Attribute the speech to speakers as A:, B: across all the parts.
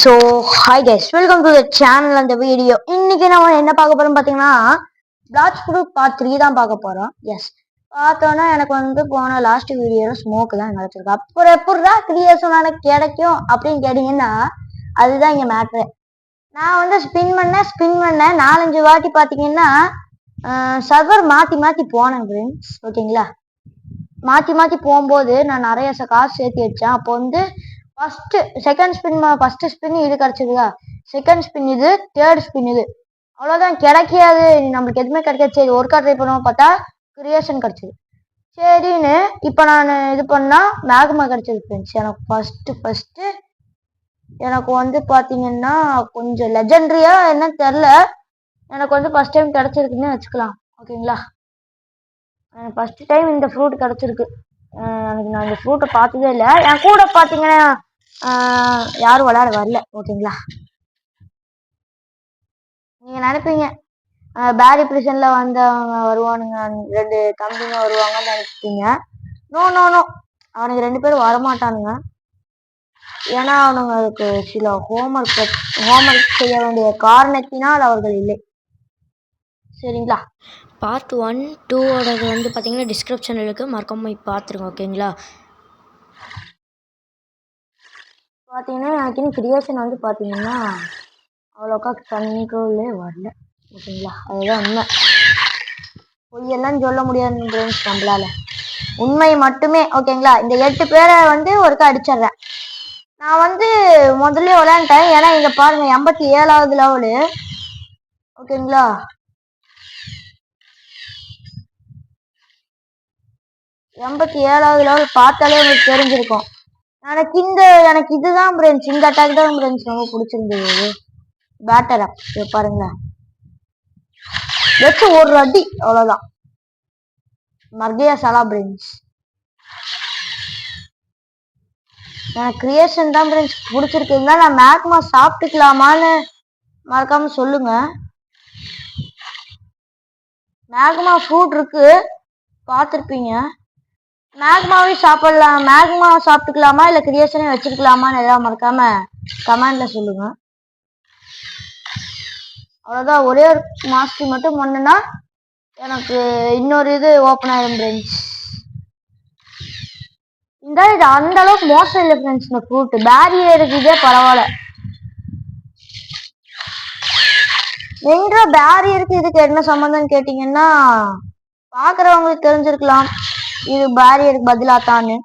A: So hi guys welcome to the channel அந்த video இன்னைக்கு நம்ம என்ன பார்க்க போறோம் பார்த்தீங்கன்னா பிளாச் ப்ரூ பார்ட் த்ரீ தான் பார்க்க போறோம். எஸ் பார்த்தோன்னா எனக்கு வந்து போன லாஸ்ட் வீடியோல ஸ்மோக் தான் கிடைச்சிருக்கு அப்புறம் த்ரீ இயர்ஸும் எனக்கு கிடைக்கும் அப்படின்னு கேட்டீங்கன்னா அதுதான் இங்க மேட்ரு நான் வந்து ஸ்பின் பண்ணேன் ஸ்பின் பண்ணேன். நாலஞ்சு வாட்டி பார்த்தீங்கன்னா சர்வர் மாத்தி மாத்தி போனேன் ஃப்ரெண்ட்ஸ் ஓகேங்களா? மாத்தி மாத்தி போகும்போது நான் நிறைய காசு சேர்த்து வச்சேன். அப்போ வந்து first second spin first spin இது கிடைச்சதுக்கா? செகண்ட் ஸ்பின் இது தேர்ட் ஸ்பின் இது. அவ்வளோதான் கிடைக்காது. நம்மளுக்கு எதுவுமே கிடைக்காது. சரி ஒர்க்கா ட்ரை பண்ணுவோம் பார்த்தா கிரியேஷன் கிடைச்சது. சரின்னு இப்போ நான் இது பண்ணால் மேக்மா கிடைச்சது ஃப்ரெண்ட்ஸ் எனக்கு ஃபஸ்ட்டு ஃபஸ்ட்டு எனக்கு வந்து பார்த்தீங்கன்னா கொஞ்சம் லெஜெண்ட்ரியா என்னன்னு தெரில எனக்கு வந்து ஃபஸ்ட் டைம் கிடைச்சிருக்குன்னு வச்சுக்கலாம். ஓகேங்களா? எனக்கு ஃபர்ஸ்ட் டைம் இந்த ஃப்ரூட் கிடைச்சிருக்கு. எனக்கு நான் இந்த ஃப்ரூட்டை பார்த்ததே இல்லை. என் கூட பார்த்தீங்கன்னா யாரும் விளையாட வரல ஓகேங்களா? நீங்க நினைப்பீங்க. பேரி பிரிசன்ல வந்தவங்க வருவானுங்க ரெண்டு தம்பிங்க வருவாங்கன்னு நினைப்பீங்க. நோ நோ நோ அவனுங்க ரெண்டு பேரும் வரமாட்டானுங்க. ஏன்னா அவனுங்களுக்கு சில ஹோம்ஒர்க் ஹோம்ஒர்க் செய்ய வேண்டிய காரணத்தினால் அவர்கள் இல்லை. சரிங்களா?
B: பார்ட் ஒன் டூவோடது வந்து பார்த்தீங்கன்னா டிஸ்கிரிப்ஷனில் இருக்குது மறக்காமல் பார்த்துருங்க ஓகேங்களா?
A: பார்த்தீங்கன்னா எனக்கு கிரியேஷன் வந்து பார்த்தீங்கன்னா அவ்வளோக்கா கண்ட்ரோல்லே வரல. ஓகேங்களா? அதுதான் உண்மை. பொய்யெல்லாம் சொல்ல முடியாது ஃப்ரெண்ட்ஸ் நம்மளால. உண்மை மட்டுமே ஓகேங்களா? இந்த எட்டு பேரை வந்து ஒருக்கா அடிச்சிடுறேன். நான் வந்து முதல்ல விளையாண்டேன். ஏன்னா இங்கே பாருங்க எண்பத்தி ஏழாவது லெவலு ஓகேங்களா? எண்பத்தி ஏழாவது லெவல் பார்த்தாலே உங்களுக்கு தெரிஞ்சிருக்கும். எனக்கு இந்த எனக்கு இதுதான் பிரெஞ்ச் இந்த அட்டாக் தான் பிரெஞ்ச் ரொம்ப பிடிச்சிருந்தது. பேட்டரா பாருங்க. பாருங்களேன் வச்சு ஒரு அடி அவ்வளவுதான். மர்கையா சலா பிரெஞ்ச் எனக்கு கிரியேஷன் தான் பிரெஞ்ச் பிடிச்சிருக்கு. இருந்தாலும் நான் மேக்மா சாப்பிட்டுக்கலாமான்னு மறக்காம சொல்லுங்க. மேக்மா ஃப்ரூட் இருக்கு பார்த்துருப்பீங்க. மேக்மாவே சாப்பிடலாம். மேக்மா சாப்பிட்டுக்கலாமா? இல்லை கிரியேஷனே வச்சிருக்கலாமான்னு எதாவது மறக்காம கமெண்ட்ல சொல்லுங்க. அவ்வளோதான் ஒரே ஒரு மாஸ்டர் மட்டும் பண்ணுனா எனக்கு இன்னொரு இது ஓப்பன் ஆயிடும் ஃப்ரெண்ட்ஸ் இந்த இது அந்த அளவுக்கு மோசம் இல்லை ஃப்ரெண்ட்ஸ் இந்த ஃப்ரூட் பேரியருக்கு இதே பரவாயில்ல. எங்க பேரியருக்கு இதுக்கு என்ன சம்மந்தம்னு கேட்டிங்கன்னா பார்க்குறவங்களுக்கு தெரிஞ்சிருக்கலாம். இது பேரியருக்கு பதிலாத்தான்னு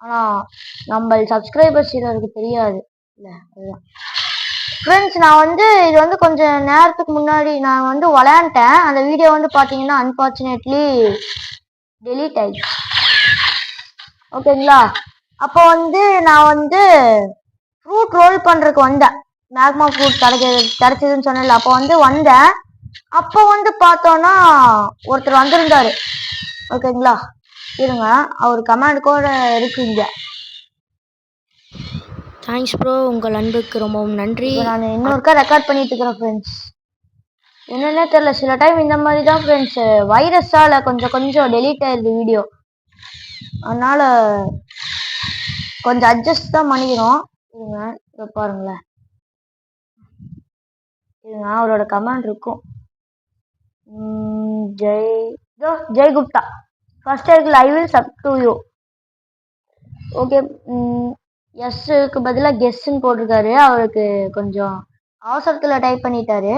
A: ஆனால் நம்ம சப்ஸ்கிரைபர்ஸ் சிலருக்கு தெரியாது. இல்லை அதுதான். ஃப்ரெண்ட்ஸ் நான் வந்து இது வந்து கொஞ்சம் நேரத்துக்கு முன்னாடி நான் வந்து விளையாண்டேன். அந்த வீடியோ வந்து பார்த்தீங்கன்னா அன்பார்ச்சுனேட்லி டெலீட் ஆயிடுச்சு. ஓகேங்களா? அப்போ வந்து நான் வந்து ஃப்ரூட் ரோல் பண்ணுறதுக்கு வந்தேன். மேக்மா ஃப்ரூட் கிடைக்க கிடைச்சதுன்னு சொன்னல அப்போ வந்து வந்தேன். அப்போ வந்து பார்த்தோன்னா ஒருத்தர் வந்திருந்தாரு. ஓகேங்களா? இருங்க அவர் கமெண்ட் கூட இருக்கு இங்க.
B: தேங்க்ஸ் ப்ரோ உங்கள் அன்புக்கு ரொம்பவும் நன்றி.
A: நான் இன்னொருக்கா ரெக்கார்ட் பண்ணிட்டு இருக்கிறேன் ஃப்ரெண்ட்ஸ் என்னன்னே தெரியல சில டைம் இந்த மாதிரி தான் ஃப்ரெண்ட்ஸ் வைரஸால கொஞ்சம் கொஞ்சம் டெலீட் ஆயிருது வீடியோ அதனால கொஞ்சம் அட்ஜஸ்ட் தான் பண்ணிக்கிறோம். இருங்க இதை பாருங்களேன். இருங்க அவரோட கமெண்ட் இருக்கும். ஜெய் ஜெய் குப்தா ஃபர்ஸ்ட் இருக்குல்ல I will sub to you okay எஸ்ஸுக்கு பதிலாக கெஸ்ன்னு போட்டிருக்காரு. அவருக்கு கொஞ்சம் அவசரத்தில் டைப் பண்ணிட்டாரு.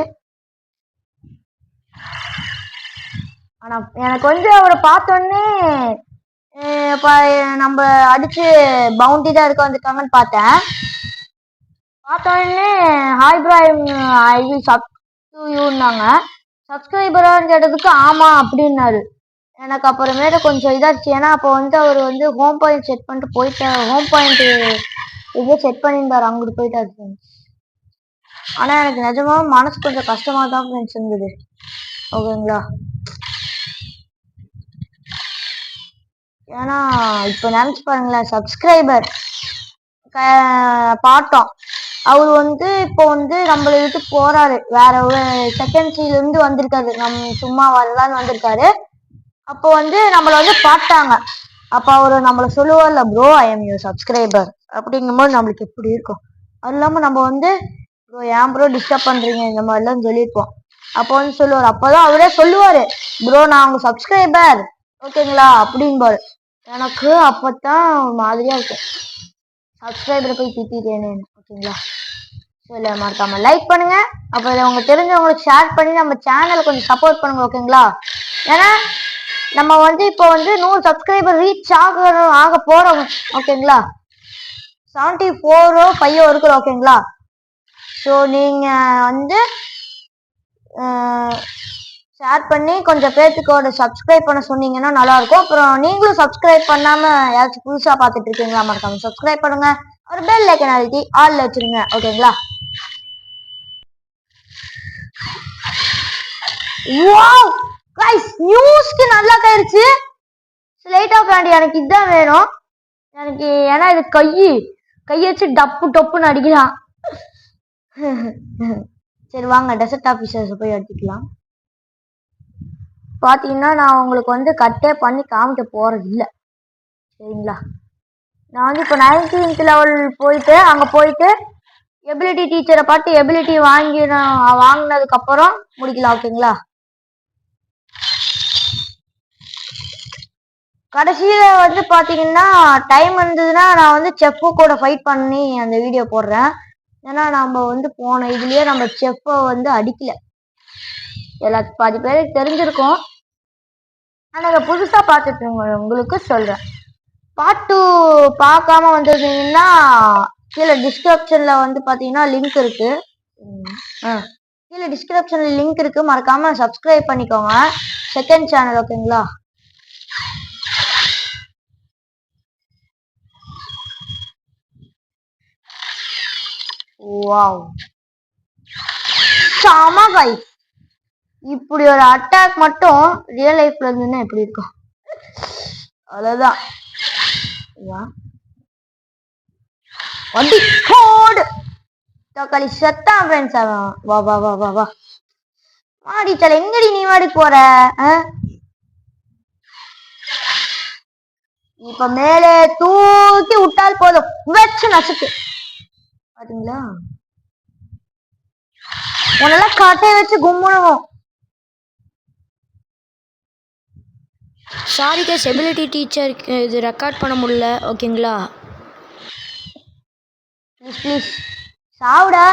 A: ஆனால் எனக்கு வந்து அவரை பார்த்தோன்னே ப- நம்ம அடிச்சு பவுண்டி தான் இருக்க வந்திருக்காங்கன்னு பார்த்தேன். பார்த்தோன்னே hi bro I will sub to யூன்னாங்க சப்ஸ்கிரைபரான்னு கேட்டதுக்கு ஆமா அப்படின்னாரு. எனக்கு அப்புறமேட்டு கொஞ்சம் இதாச்சு. ஏன்னா அப்போ வந்து அவர் வந்து ஹோம் பாயிண்ட் செட் பண்ணிட்டு போயிட்டார் ஹோம் பாயிண்ட் இதே செட் பண்ணியிருந்தாரு. அங்கிட்டு போயிட்டாரு ஃப்ரெண்ட்ஸ் ஆனால் எனக்கு நிஜமாக மனசு கொஞ்சம் கஷ்டமாக தான் ஃப்ரெண்ட்ஸ் இருந்தது. ஓகேங்களா? ஏன்னா இப்போ நினச்சி பாருங்களேன் சப்ஸ்கிரைபர் பார்த்தோம் அவர் வந்து இப்போ வந்து நம்மளை விட்டு போறாரு. வேற ஒரு செகண்ட் இருந்து வந்திருக்காரு. நம்ம சும்மா வரலான்னு வந்திருக்காரு. அப்போ வந்து நம்மளை வந்து பார்த்தாங்க. அப்போ அவர் நம்மளை சொல்லுவார்ல bro I am you subscriber அப்படிங்கும்போது நம்மளுக்கு எப்படி இருக்கும்? அது இல்லாம நம்ம வந்து ப்ரோ ஏன் ப்ரோ டிஸ்டர்ப் பண்றீங்க? இந்த மாதிரிலாம் சொல்லியிருப்போம். அப்போ வந்து சொல்லுவார். அப்பதான் அவரே சொல்லுவாரு ப்ரோ நான் அவங்க சப்ஸ்கிரைபர் ஓகேங்களா? அப்படின்பாரு எனக்கு அப்பதான் மாதிரியா இருக்கு. சப்ஸ்கிரைபர் போய் திட்டிட்டேனே ஓகேங்களா? இல்லை மறக்காம லைக் பண்ணுங்க. அப்புறம் இதை உங்க தெரிஞ்சவங்களுக்கு ஷேர் பண்ணி நம்ம சேனலை கொஞ்சம் சப்போர்ட் பண்ணுங்க ஓகேங்களா? ஏன்னா நம்ம வந்து இப்போ வந்து நூறு சப்ஸ்கிரைபர் ரீச் ஆக ஆக போறோம் ஓகேங்களா செவன்டி ஃபோரோ ஃபைவோ இருக்குது ஓகேங்களா ஸோ நீங்கள் வந்து ஷேர் பண்ணி கொஞ்சம் பேர்த்துக்கோட சப்ஸ்கிரைப் பண்ண சொன்னீங்கன்னா நல்லாயிருக்கும். அப்புறம் நீங்களும் சப்ஸ்கிரைப் பண்ணாமல் யாராச்சும் புதுசாக பார்த்துட்டு இருக்கீங்களா மறக்காம சப்ஸ்கிரைப் பண்ணுங்க. ஒரு பெல் ஐக்கன் அழுத்தி ஆளில் வச்சிருங்க ஓகேங்களா Wow! கைஸ் நியூஸ்க்கு நல்லா கயிறுச்சு லைட் ஆஃப் எனக்கு இதுதான் வேணும். எனக்கு ஏன்னா இது கை கை வச்சு டப்பு டப்புன்னு அடிக்கலாம். சரி வாங்க டெசர்ட் ஆஃபீஸர்ஸ் போய் எடுத்துக்கலாம் பார்த்தீங்கன்னா நான் உங்களுக்கு வந்து கட்டே பண்ணி காமிக்க போகிறது இல்லை. சரிங்களா? நான் வந்து இப்போ நைன்டீன்த் லெவல் போயிட்டு அங்கே போயிட்டு எபிலிட்டி டீச்சரை பார்த்து எபிலிட்டி வாங்கி வாங்கினதுக்கப்புறம் முடிக்கலாம் ஓகேங்களா கடைசியில வந்து பாத்தீங்கன்னா டைம் இருந்ததுன்னா நான் வந்து செஃப்பு கூட ஃபைட் பண்ணி அந்த வீடியோ போடுறேன். ஏன்னா நம்ம வந்து போன இதுலயே நம்ம செஃப்பை வந்து அடிக்கல. எல்லா பாதி பேருக்கு தெரிஞ்சிருக்கும். ஆனா புதுசா பார்த்துட்டு உங்களுக்கு சொல்றேன். பார்ட் டூ பார்க்காம வந்திருந்தீங்கன்னா கீழே டிஸ்கிரிப்ஷன்ல வந்து பாத்தீங்கன்னா லிங்க் இருக்கு. ம், ஆ. கீழே டிஸ்கிரிப்ஷன்ல லிங்க் இருக்கு. மறக்காம சப்ஸ்கிரைப் பண்ணிக்கோங்க. செகண்ட் சேனல் ஓகேங்களா வாவ் செம guys இப்படி ஒரு அட்டாக் மட்டும் ரியல் லைஃப்ல இருந்துன்னா எப்படி இருக்கும்? அவ்வளவுதான். வா. வண்டி. கோடு தக்காளி செத்தான் ஃப்ரெண்ட்ஸ் அவன் வா வா வா வா வா. மாடி தலை எங்கடி நீ மாடி போற? இப்ப மேலே தூக்கி விட்டால் போதும். வச்சு நசுக்கு. பாத்தீங்களா? உன்னெல்லாம் கட்டைய வச்சு கும்பிடுவோம்
B: சாரி கைஸ் எபிலிட்டி டீச்சர் இது ரெக்கார்ட் பண்ண முடியல ஓகேங்களா
A: ப்ளீஸ் ப்ளீஸ் சாவுடா.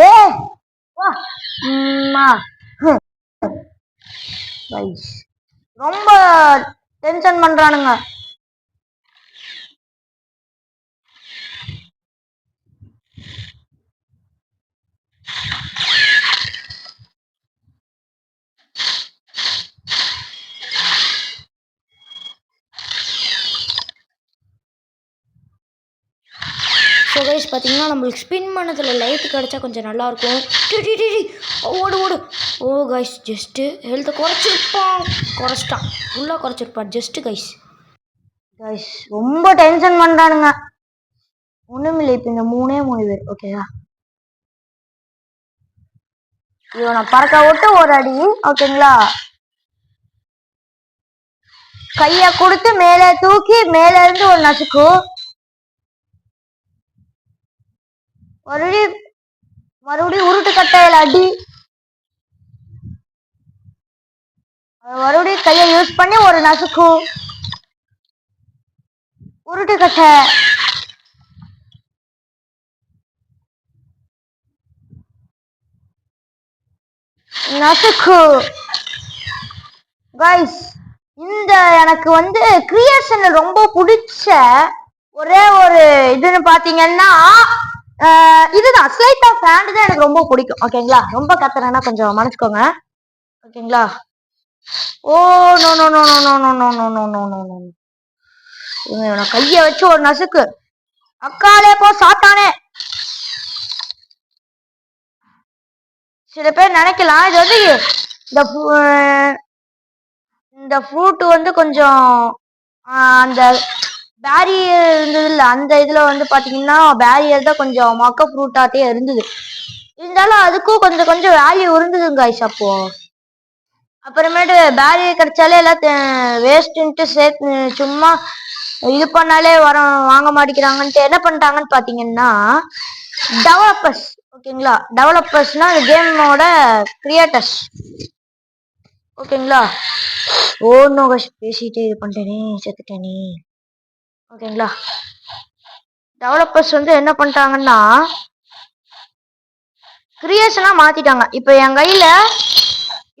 A: ஏ ரொம்ப டென்ஷன் பண்றானுங்க.
B: ஸோ கைஸ் பார்த்தீங்கன்னா நம்மளுக்கு ஸ்பின் பண்ணதில் லைட் கிடச்சா கொஞ்சம் நல்லாயிருக்கும். ஓடு ஓடு. ஓ கைஸ் ஜஸ்ட்டு ஹெல்த்தை குறைச்சிருப்பான். குறைச்சிட்டான். ஃபுல்லாக குறைச்சிருப்பான். ஜஸ்ட்டு கைஸ்
A: கைஸ் ரொம்ப டென்ஷன் பண்ணுறானுங்க ஒன்றுமில்லை இப்போ இந்த மூணே மூணு பேர் ஓகேவா இவனை பறக்க விட்டு ஒரு அடி ஓகேங்களா கைய கொடுத்து மேலே தூக்கி மேல இருந்து ஒரு நசுக்கும் மறுபடியும் மறுபடியும் உருட்டு கட்டையில அடி. மறுபடியும் கையை யூஸ் பண்ணி ஒரு நசுக்கு. உருட்டு கட்டை. நசுக்கு. கைஸ் இந்த எனக்கு வந்து கிரியேஷன்ல ரொம்ப பிடிச்ச ஒரே ஒரு இதுன்னு பாத்தீங்கன்னா இதுதான் ஸ்லைட் ஆஃப் ஹேண்ட் தான் எனக்கு ரொம்ப பிடிக்கும் ஓகேங்களா ரொம்ப கத்துறேன்னா கொஞ்சம் மன்னிச்சுக்கோங்க ஓகேங்களா ஓ no no no no no no no no no no no இவனை கைய வச்சு ஒரு நசுக்கு அக்காலே போ சாத்தானே சில பேர் நினைக்கலாம் இது வந்து இந்த இந்த ஃப்ரூட் வந்து கொஞ்சம் அந்த பேரியர் இருந்தது இல்லை அந்த இதில் வந்து பார்த்தீங்கன்னா பேரியர் தான் கொஞ்சம் மொக்க ஃப்ரூட்டாட்டே இருந்தது. இருந்தாலும் அதுக்கும் கொஞ்சம் கொஞ்சம் வேல்யூ இருந்ததுங்க ஐஸ் அப்போ. அப்புறமேட்டு பேரியர் கிடைச்சாலே எல்லாம் வேஸ்ட்டுன்ட்டு சேர்த்து சும்மா இது பண்ணாலே வர வாங்க மாட்டேங்கிறாங்கன்ட்டு என்ன பண்ணிட்டாங்கன்னு பார்த்தீங்கன்னா டெவலப்பர்ஸ் ஓகேங்களா? டெவலப்பர்ஸ்னா அந்த கேமோட கிரியேட்டர்ஸ் ஓகேங்களா? ஓ நோகஷ் பேசிட்டு இது பண்ணிட்டேனே செத்துட்டேனே. ஓகேங்களா? டெவலப்பர்ஸ் வந்து என்ன பண்ணிட்டாங்கன்னா கிரியேஷனாக மாற்றிட்டாங்க இப்போ என் கையில்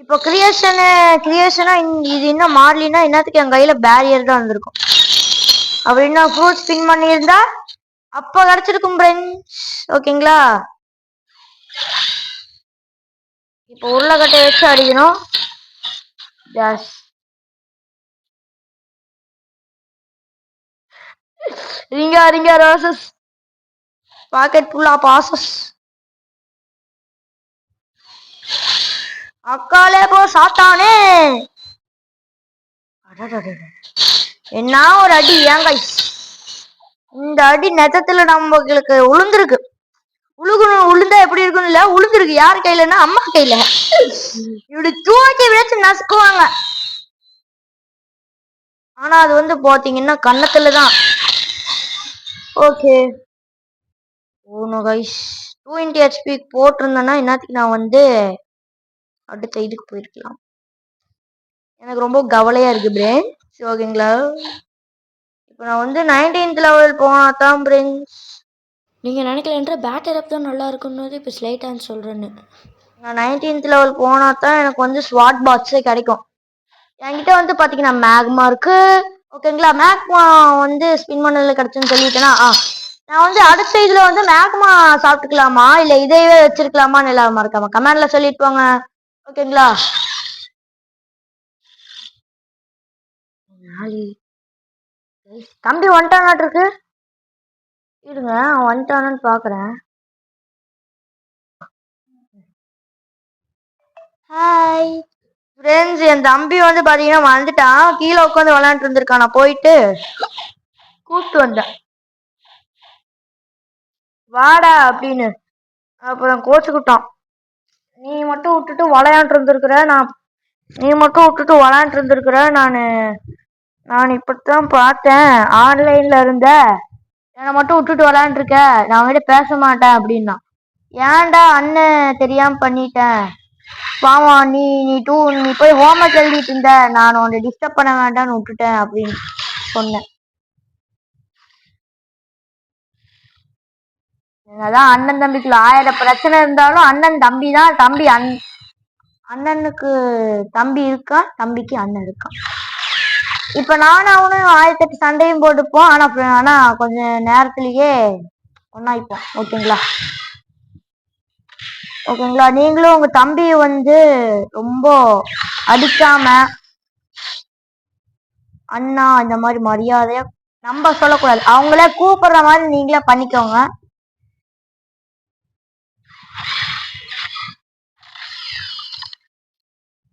A: இப்போ கிரியேஷனு இன் இது இன்னும் மாறலின்னா என்னத்துக்கு என் கையில் பேரியர் தான் வந்திருக்கும் அப்படின்னா ஃப்ரூட்ஸ் ஸ்பின் பண்ணியிருந்தா அப்போ கிடச்சிருக்கும் ஃப்ரெண்ட்ஸ் ஓகேங்களா? இப்போ உருளைக்கட்டை வச்சு அடிக்கணும். ஜாஸ் ring a ring a roses pocket full of posies அக்காலே போ சாத்தானே. என்ன ஒரு அடி ஏங்காய் இந்த அடி நெத்தத்துல நம்மளுக்கு உளுந்துருக்கு. உழுகணும் உளுந்தா எப்படி இருக்கும்னு இல்ல உளுந்திருக்கு. யார் கையிலன்னா அம்மா கையில. இப்படி தூக்கி வச்சு நசுக்குவாங்க. ஆனா அது வந்து பாத்தீங்கன்னா கன்னத்துல தான். ஓகே. ஓனோ கைஸ் டூ இன்டி ஹெச்பி போட்டிருந்தேன்னா என்னத்துக்கு நான் வந்து அடுத்த இதுக்கு போயிருக்கலாம். எனக்கு ரொம்ப கவலையா இருக்கு பிரேன் ஓகேங்களா இப்போ நான் வந்து நைன்டீன்த் லெவல் போனா தான் பிரெண்ட்ஸ்
B: நீங்கள் நினைக்கலன்ற பேட்டர் அப் தான் நல்லா இருக்குன்னு இப்போ ஸ்லைட்டான்னு சொல்கிறேன்னு
A: நான் நைன்டீன்த் லெவல் போனா தான் எனக்கு வந்து ஸ்வாட் பாட்ஸே கிடைக்கும். என்கிட்ட வந்து பாத்தீங்கன்னா மேக்மா இருக்கு. ஓகேங்களா மேக்மா வந்து ஸ்பின் பண்ணல கிடச்சுன்னு சொல்லிட்டேன்னா ஆ. நான் வந்து அடுத்த இதுல வந்து மேக்மா சாப்பிட்டுக்கலாமா? இல்ல இதையவே வச்சிருக்கலாமான்னு எல்லாம் மறக்காம கமெண்ட்ல சொல்லிட்டு போங்க. ஓகேங்களா தம்பி வந்துட்டானாட்டு இருக்கு. இருங்க அவன் வந்துட்டானான்னு பாக்குறேன். ஹாய் ஃப்ரெண்ட்ஸ் என் தம்பி வந்து பாத்தீங்கன்னா வந்துட்டான் கீழே உட்காந்து விளையாண்டு இருந்திருக்கான். நான் போயிட்டு கூப்பிட்டு வந்தேன். வாடா அப்படின்னு. அப்புறம் கோச்சுக்கிட்டான். நீ மட்டும் விட்டுட்டு விளையாண்டு இருந்திருக்கிற நான் நீ மட்டும் விட்டுட்டு விளையாண்டு இருந்திருக்கிற நான் நான் இப்படித்தான் பார்த்தேன். ஆன்லைன்ல இருந்த என்னை மட்டும் விட்டுட்டு விளையாண்டுருக்க நான் அவங்ககிட்ட பேச மாட்டேன் அப்படின்னா. ஏன்டா அண்ணன் தெரியாம பண்ணிட்டேன்? பாவம் நீ நீ டூ நீ போய் ஹோம்ஒர்க் எழுதிட்டு இருந்த. நான் உன்னை டிஸ்டர்ப் பண்ண வேண்டாம்னு விட்டுட்டேன் அப்படின்னு சொன்னேன். அதான் அண்ணன் தம்பிக்குள்ள ஆயிரம் பிரச்சனை இருந்தாலும் அண்ணன் தம்பி தான் தம்பி அண் அண்ணனுக்கு தம்பி இருக்கா தம்பிக்கு அண்ணன் இருக்கா? இப்ப நானும் அவனும் ஆயிரத்தெட்டு சண்டையும் போட்டுப்போம். ஆனா அப்புறம் ஆனா கொஞ்ச நேரத்திலேயே ஒன்னாயிப்போம் ஓகேங்களா? ஓகேங்களா? நீங்களும் உங்க தம்பியை வந்து ரொம்ப அடிக்காம அண்ணா இந்த மாதிரி மரியாதையா நம்ம சொல்லக்கூடாது. அவங்களே கூப்பிடுற மாதிரி நீங்களே பண்ணிக்கோங்க.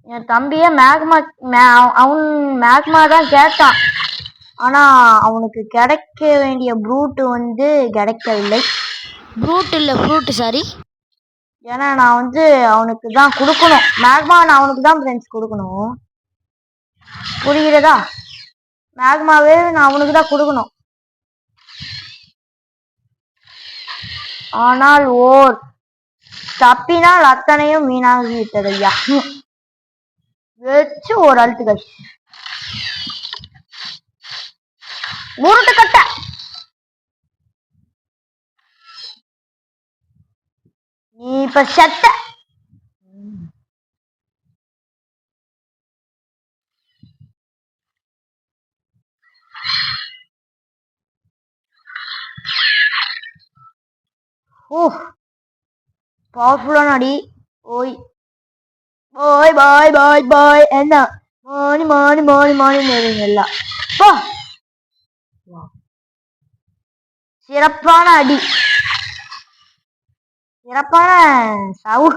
A: என் தம்பியே மேக்மா மே- அவன் மேக்மா தான் கேட்டான். ஆனா அவனுக்கு கிடைக்க வேண்டிய ப்ரூட் வந்து கிடைக்கவில்லை.
B: ப்ரூட் இல்லை ஃப்ரூட் சாரி
A: ஏன்னா நான் வந்து அவனுக்கு தான் கொடுக்கணும். மேக்மான் நான் அவனுக்கு தான் ஃப்ரெண்ட்ஸ் கொடுக்கணும். புரிகிறதா? மேக்மாவே நான் அவனுக்கு தான் கொடுக்கணும். ஆனால் ஓர் தப்பினால் அத்தனையும் வீணாகி விட்டது ஐயா வச்சு ஒரு அழுத்துகள். உருட்டு கட்ட நீ இப்ப செத்த ஓ பவர்ஃபுல்லான அடி ஓய் பாய் பாய் பாய் பாய் என்ன மானி மானி மானி மானி எல்லாம் போ சிறப்பான சவு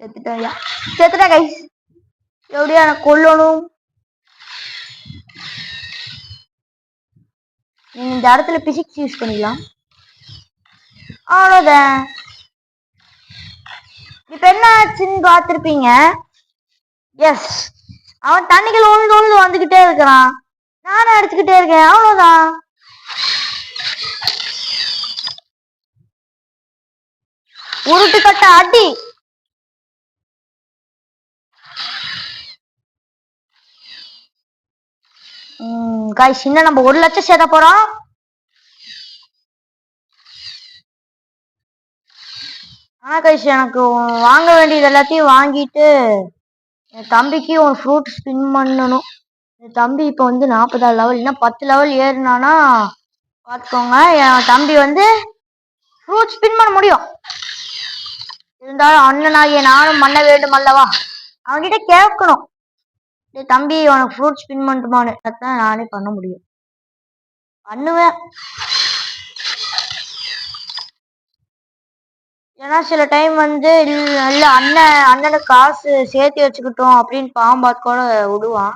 A: செத்துட்டா செத்துட்டா கைஸ் எப்படியா எனக்கு கொல்லணும்? நீங்க இந்த இடத்துல பிசிக்ஸ் யூஸ் பண்ணிக்கலாம் அவ்வளோதான் இப்ப என்ன ஆச்சுன்னு பார்த்துருப்பீங்க? எஸ் அவன் தண்ணிகள் உழுந்து உழுந்து வந்துகிட்டே இருக்கிறான். நானும் அடிச்சுக்கிட்டே இருக்கேன். அவ்வளோதான் உருட்டு கட்ட அடி காய்ஸ் இன்னும் நம்ம ஒரு லட்சம் சேர போறோம். ஆனா கைஸ் எனக்கு வாங்க வேண்டியது எல்லாத்தையும் வாங்கிட்டு என் தம்பிக்கு ஒரு ஃப்ரூட் ஸ்பின் பண்ணணும். என் தம்பி இப்போ வந்து நாற்பதாறு லெவல் இன்னும் பத்து லெவல் ஏறினானா பார்த்துக்கோங்க என் தம்பி வந்து ஃப்ரூட் ஸ்பின் பண்ண முடியும். இருந்தாலும் அண்ணனாகிய நானும் பண்ண வேண்டும் அல்லவா? அவன்கிட்ட கேட்கணும். தம்பி உனக்கு ஃப்ரூட்ஸ் ஸ்பின் பண்ணட்டுமான்னு அதான் நானே பண்ண முடியும். பண்ணுவேன். ஏன்னா சில டைம் வந்து இல்லை அண்ணன் அண்ணனுக்கு காசு சேர்த்து வச்சுக்கிட்டோம் அப்படின்னு பாம்பாத் கூட விடுவான்.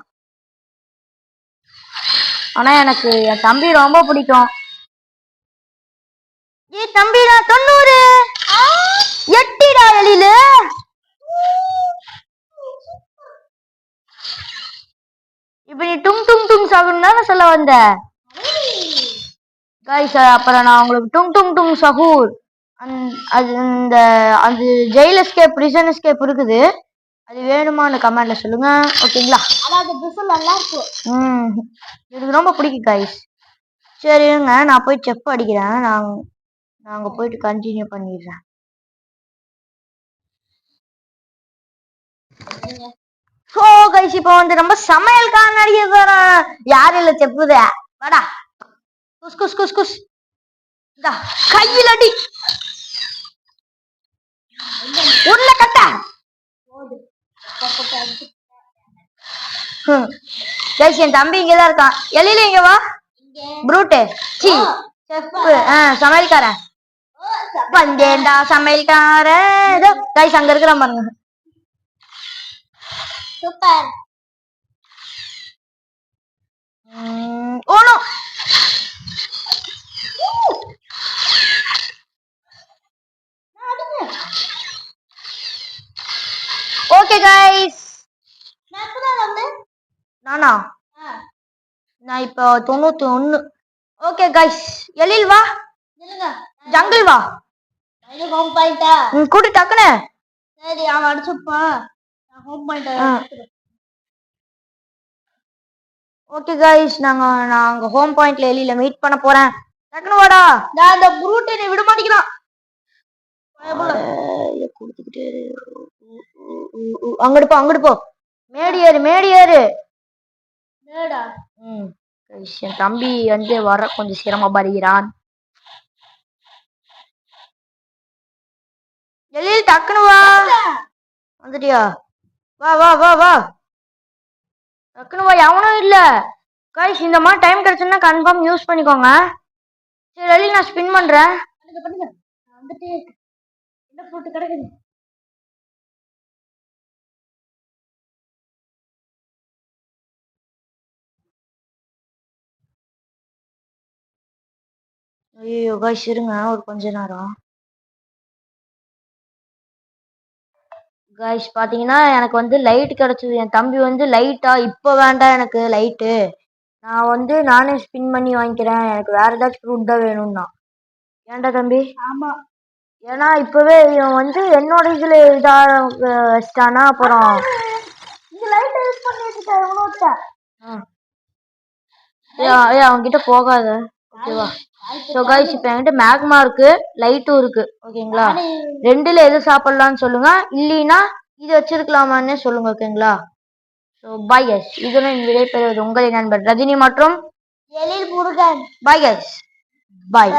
A: ஆனா எனக்கு என் தம்பி ரொம்ப பிடிக்கும். ஏ தம்பி நான் தொண்ணூறு. எட்டு. எழிலு இப்ப நீ டும் டும் டும் சகுன் தானே சொல்ல வந்த? காய்ஸ் அப்புறம் நான் உங்களுக்கு டும் டும் டும் சகூர். அது இந்த அது ஜெயில் எஸ்கேப் பிரிசன் எஸ்கேப் இருக்குது. அது வேணுமான்னு கமெண்ட்ல சொல்லுங்க. ஓகேங்களா? ம். எனக்கு ரொம்ப பிடிக்கும் காய்ஸ் சரி இருங்க. நான் போய் செப் அடிக்கிறேன். நான் நான் அங்க போயிட்டு கண்டினியூ பண்ணிடுறேன். சோ கைஸ் இப்போ வந்து நம்ம சமையல்காரன் நடிகர் வரோம் யார் இல்ல செப்புத. வாடா. குஸ் குஸ் குஸ் குஸ். இந்தா கையில் அடி. உள்ள கட்ட கைஸ் என் தம்பி இங்கதான் இருக்கான். எழில இங்க வா. ப்ரூட்டு. சி செப்பு. ஆ சமையல்காரன். வந்தேன்டா சமையல்காரன். கைஸ் அங்க இருக்கிறான் பாருங்க.
B: Super
A: Mm, oh no! Okay guys
B: நான்?
A: நானா நான் இப்போ தொண்ணூத்தி ஒண்ணு ஓகே கைஸ் எழில் வா. ஜங்கிள் வா. கூட்டு டக்குனு
B: சரி அவன் அடிச்சுப்பான்.
A: ஓகே கைஸ் நாங்க நாங்க ஹோம் பாயிண்ட்ல எழில மீட் பண்ண போறேன். டக்குனு வாடா.
B: நான் அந்த புரூட்டை நீ விட மாட்டேங்கிறான்.
A: கொடுத்துக்கிட்டு. அங்கிட்டு போ அங்கிட்டு போ. மேடி ஏறு மேடி ஏறு.
B: மேடா?
A: ம் என் தம்பி வந்து வர கொஞ்சம் சிரமப்படுகிறான் எழில் டக்குனு வா. வந்துட்டியா? வா வா வா வா. டக்குனு வா எவனும் இல்ல. கைஸ் இந்த மாதிரி டைம் கிடைச்சுன்னா கன்ஃபார்ம் யூஸ் பண்ணிக்கோங்க. சரி எழில் நான் ஸ்பின்
B: நான் வந்துட்டே இருக்கேன் என்ன ஃப்ரூட் கிடைக்குது?
A: ஐயோ கைஸ் இருங்க ஒரு கொஞ்ச நேரம். கைஸ் பாத்தீங்கன்னா எனக்கு வந்து லைட் கிடைச்சது. என் தம்பி வந்து லைட்டா இப்போ வேண்டாம் எனக்கு லைட்டு நான் வந்து நானே ஸ்பின் பண்ணி வாங்கிக்கிறேன். எனக்கு வேற ஏதாச்சும் ஃப்ரூட் தான் வேணும்னா. ஏன்டா தம்பி?
B: ஆமா.
A: ஏன்னா இப்பவே இவன் வந்து என்னோட இதுல இதா அஹ், வச்சிட்டானா? அப்புறம் அவன்கிட்ட போகாத. ஓகேவா ஸோ கைஸ் இப்போ என்கிட்ட மேக்மா இருக்கு லைட்டும் இருக்கு ஓகேங்களா ரெண்டுல எது சாப்பிடலாம்னு சொல்லுங்க. இல்லைன்னா இது வச்சிருக்கலாமான்னு சொல்லுங்க ஓகேங்களா ஸோ பாய் கஸ் இதுடன் விடை பெறுவது உங்களின் நண்பர் ரஜினி மற்றும்
B: எழில் முருகன்.
A: பாய் கஸ் பாய்.